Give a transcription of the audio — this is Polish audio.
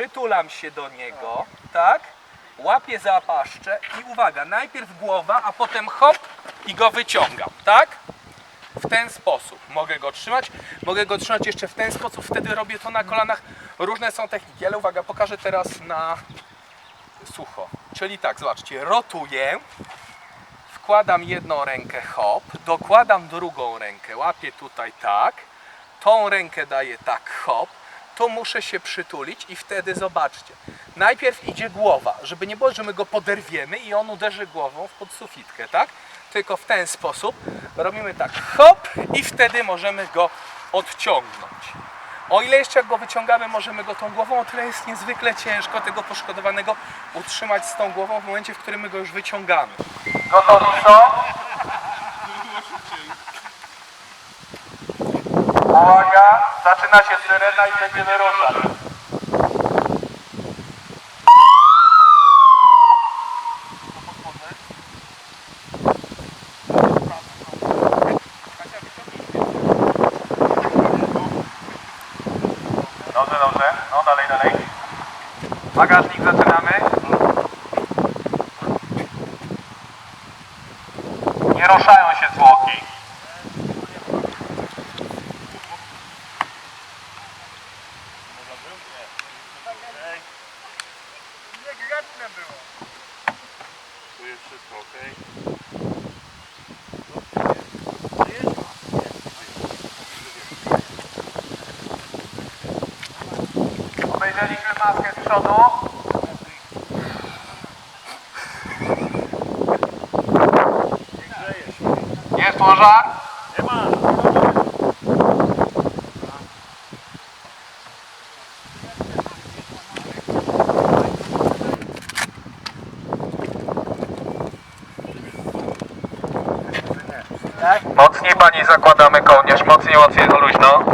Przytulam się do niego, tak? Łapię za paszczę i uwaga, najpierw głowa, a potem hop i go wyciągam, tak? W ten sposób mogę go trzymać. Mogę go trzymać jeszcze w ten sposób, wtedy robię to na kolanach. Różne są techniki, ale uwaga, pokażę teraz na sucho. Czyli tak, zobaczcie, rotuję, wkładam jedną rękę hop, dokładam drugą rękę, łapię tutaj tak, tą rękę daję tak hop, to muszę się przytulić i wtedy zobaczcie. Najpierw idzie głowa, żeby nie było, że my go poderwiemy i on uderzy głową w podsufitkę, tak? Tylko w ten sposób robimy tak hop i wtedy możemy go odciągnąć. O ile jeszcze jak go wyciągamy, możemy go tą głową, o tyle jest niezwykle ciężko tego poszkodowanego utrzymać z tą głową w momencie, w którym my go już wyciągamy. Gotowi są? Uwaga, zaczyna się syrena i będziemy ruszać. Dobrze, dobrze. No dalej, dalej. Bagażnik zaczynamy. Nie ruszają się zwłoki. Tu jest wszystko ok. Obejrzeliśmy maskę z przodu. Jest pożar? Nie ma! Mocniej pani zakładamy kołnierz, mocniej, mocniej, no luźno.